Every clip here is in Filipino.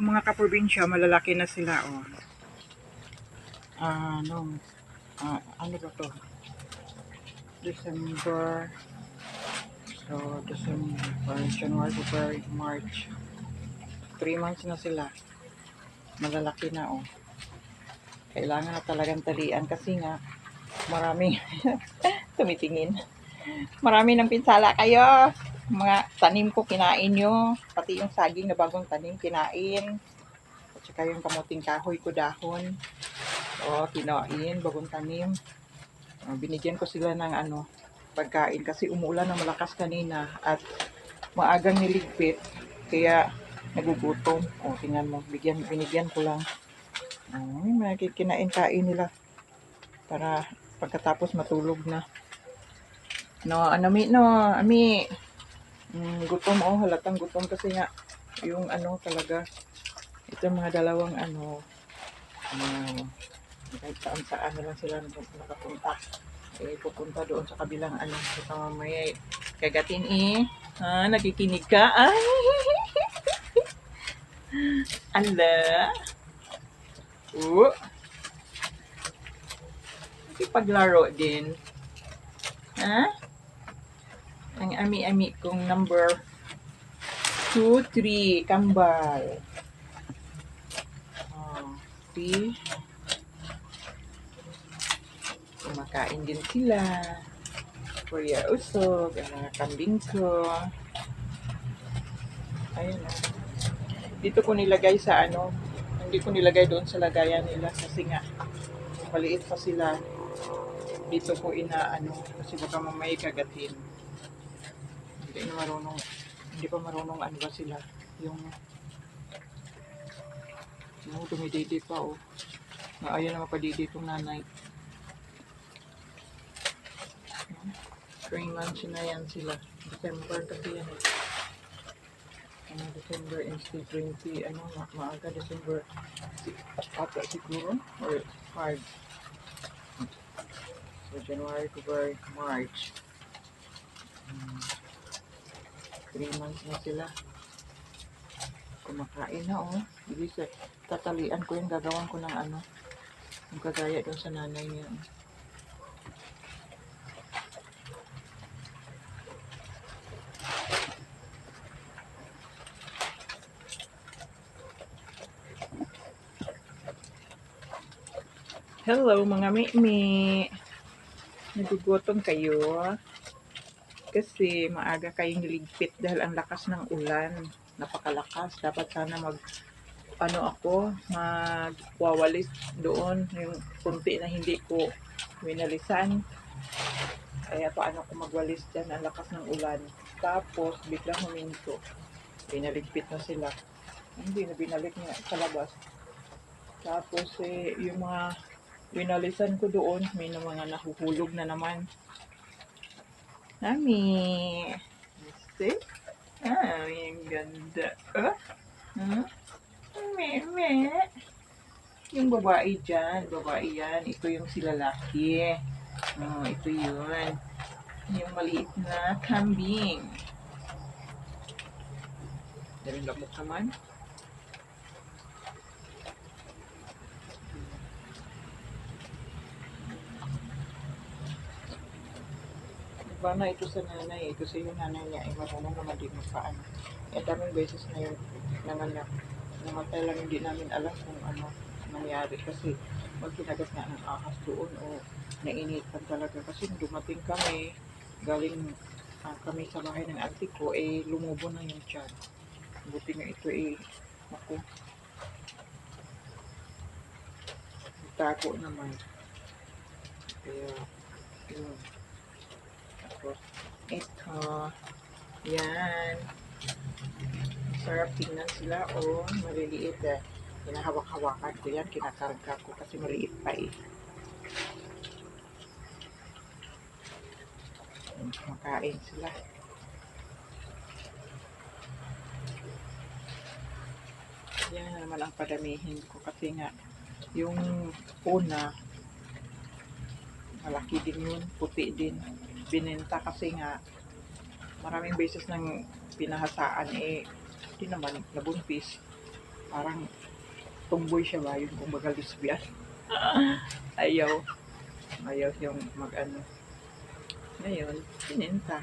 Yung mga kaprobinsya, malalaki na sila, oh. Ah, nung, ah, ano ba to? December, so, December, January, February, March. Three months na sila. Malalaki na, oh. Kailangan na talagang talian kasi nga, maraming tumitingin. Marami ng pinsala kayo. Mga tanim ko kinain nyo. Pati yung saging na bagong tanim kinain. At saka yung kamuting kahoy ko dahon. O, kinain, bagong tanim. O, binigyan ko sila ng ano, pagkain kasi umulan na malakas kanina at maagang niligpit. Kaya nagugutom. O, tingnan mo, bigyan, binigyan ko lang. O, may mga kinain-kain nila para pagkatapos matulog na. No, anami no, ami. Mm, gutom oh, halatang gutom kasi nga yung ano talaga. Ito mga dalawang ano um, kahit saan saan na lang sila nakapunta. Eh pupunta doon sa kabilang ano sa mamaya kagatin eh. Ha nakikinig ka. Ay! Ala! Uh paglaro din. Ha ang ami-ami kong number 2, 3, kambal. Oh, 3. Kumakain din sila. Kuya usog, ang mga kambing ko. Ayun na. Dito ko nilagay sa ano, hindi ko nilagay doon sa lagayan nila kasi nga maliit pa sila. Dito ko inaano kasi baka mamaya kagatin hindi na marunong hindi pa marunong ano ba sila yung yung dumididi pa oh. Na ayaw na mapadidi itong nanay. 3 months na yan sila. December kasi yan eh. Ano, December instead 20 ano ma maaga December ata siguro or 5 so January, February, March. Hmm. 3 months na sila. Kumakain na oh. Hindi sa tatalian ko yung gagawan ko ng ano. Yung kagaya doon sa nanay niya. Hello mga mi-mi. Nagugutom kayo? Kasi maaga kayong ligpit dahil ang lakas ng ulan. Napakalakas. Dapat sana mag ano ako, magwawalis doon yung kunti na hindi ko winalisan. Kaya paano ko magwalis dyan, ang lakas ng ulan. Tapos, biglang huminto. Binaligpit na sila. Hindi na binalik niya sa labas. Tapos, eh, yung mga winalisan ko doon, may mga nahuhulog na naman. Nami. See? Ah, yung ganda. Ah? Hmm? Meme. Yung babae dyan. Babae yan. Ito yung si lalaki. Oh, ito yun. Yung maliit na kambing. Daling lamok naman. Iba na ito sa nanay. Ito sa yung nanay niya. Ay marunong naman din magpaano. Eh, daming beses na yun nanganak. Namatay lang hindi namin alam kung ano nangyari. Kasi mag kinagat nga ng ahas doon o nainitan talaga. Kasi dumating kami, galing ah, kami sa bahay ng auntie ko, eh lumubo na yung tiyan. Buti nga ito eh, ako. Tago naman. Kaya, ito. Yan. Sarap tingnan sila. O, oh, maliliit eh. Hinahawak-hawakan ko yan. Kinakarga ko kasi maliit pa eh. Makain sila. Yan na naman ang padamihin ko kasi nga yung una malaki din yun, puti din. Binenta kasi nga maraming beses nang pinahasaan eh, di naman nabuntis. Parang tumboy siya ba yun kung baga lesbian. Ayaw. Ayaw siyang mag-ano. Ngayon, sininta.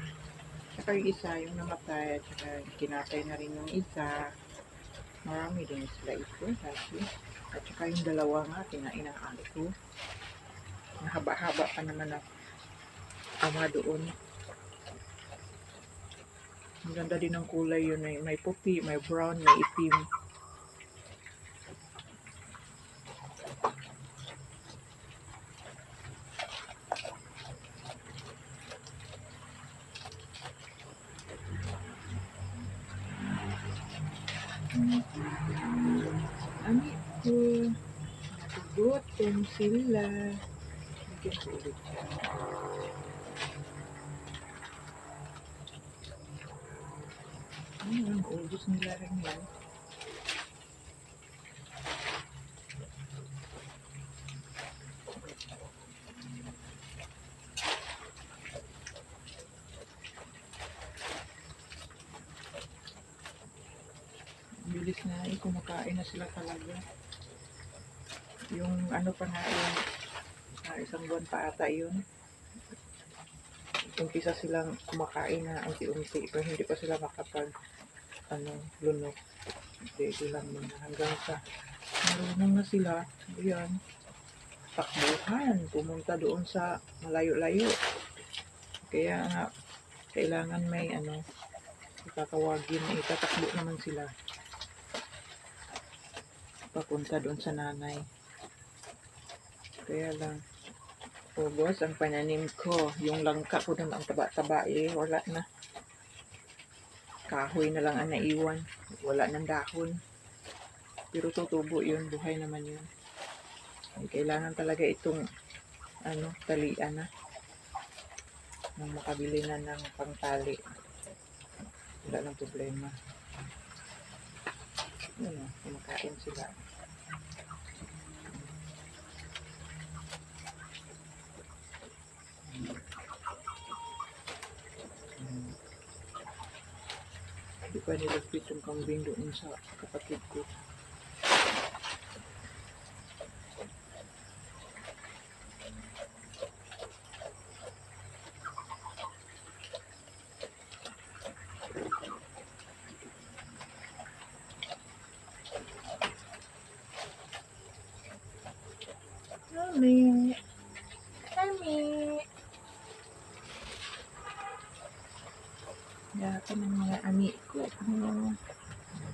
Tsaka yung isa, yung namatay, at saka kinatay na rin yung isa. Marami din sila ito, kasi. At saka yung dalawa nga, kinain ng aso. Mahaba-haba pa naman na ama doon. Ang ganda din ng kulay yun. May, may puti, may brown, may itim. Ano ito? Nagugutom sila. Bigyan ko Ano, ubus nila rin yan. Bilis na eh, kumakain na sila talaga. Yung ano pa nga yung ah, isang buwan pa ata yun. Umpisa silang kumakain na unti-unti pero hindi pa sila makapag ano, lunok. Hindi lang muna hanggang sa marunong na sila. Ayan. Takbuhan. Pumunta doon sa malayo-layo. Kaya nga, kailangan may ano, itatawagin itatakbo naman sila. Papunta doon sa nanay. Kaya lang, ubos ang pananim ko. Yung langka ko doon, ang taba-taba eh, wala na. Kahoy na lang ang naiwan. Wala ng dahon. Pero tutubo yun, buhay naman yun. Kailangan talaga itong ano, talian na. Nang makabili na ng pangtali. Wala ng problema. Yun o, kumakain sila. Nilagpit yung kambing doon sa kapatid ko.